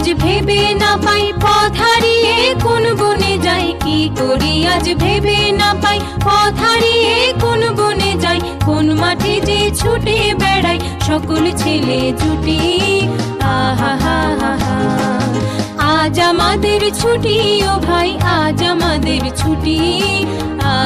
আজ ভেবে না পাই পথ হারিয়ে, কোন বনে যাই কি করি? আজ ভেবে না পাই পথ হারিয়ে, কোন বনে যাই? কোন মাঠে যে ছুটে বেড়াই, সকল ছেলে জুটি। আহা, হা হা আজ আমাদের ছুটি, ও ভাই, আজ আমাদের ছুটি। হা